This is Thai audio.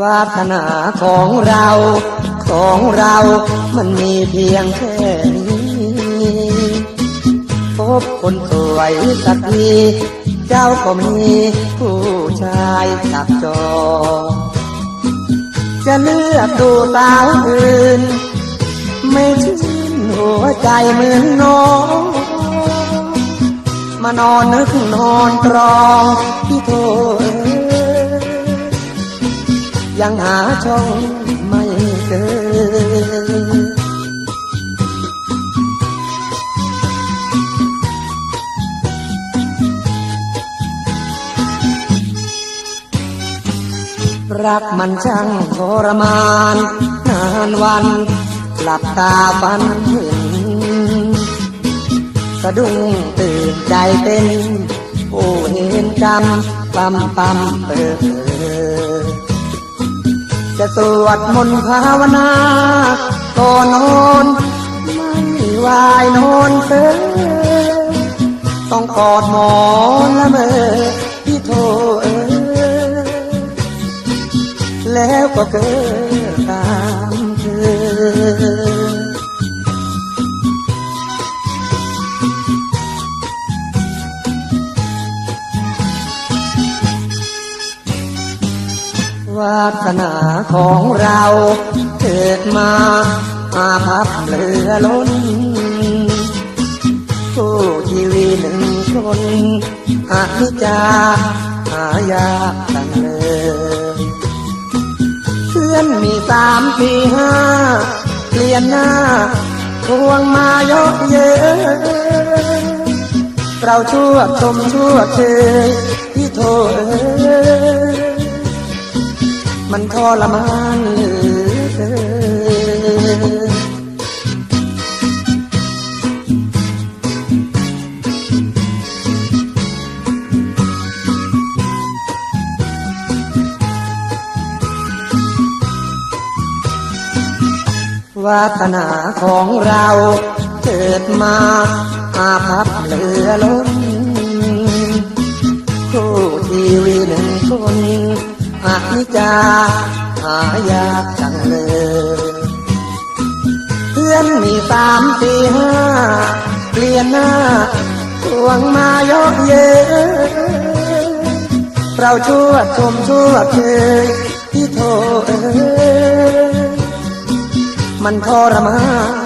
วาสนาของเรา ของเรามันมีเพียงแค่นี้พบคนสวยสักทีเจ้าก็มีผู้ชายจับจอ จะเลือกดูสาวอื่น ไม่ชื่นหัวใจเหมือนน้องมานอนนึกนอนตรองพี่โท ยังหาช่องไม่เจอรักมันช่างทรมานนานวันหลับตาฝันเห็นสะดุ้งตื่นใจเต้นโอ้เห็นจำปั๊มปั๊มเปิด จะสวดมนต์ภาวนาก่อนนอนไม่วายนอนเสือต้องกอดหมอนละเมอพี่โทเออแล้วก็เกิด วาสนาของเราเกิดมาอาภัพเหลือล้นผู้ชีวิตหนึ่งคนอานิจาหายากตั้งเลยเพื่อนมีสามสี่ห้าเปลี่ยนหน้าทวงมาเยอะเยอะเราชั่วชมชั่วเชยที่โทษเอ้ย มันทรมานเหลือเกินวาสนาของเราเกิดมาอาภัพเหลือล้น จาหายากจังเลยเพื่อนมีสามสี่ห้าเปลี่ยนหน้าทวงมาเยอะเยอะเราชั่วชมชั่วเคยที่โทษเอ้ยมันทรมาน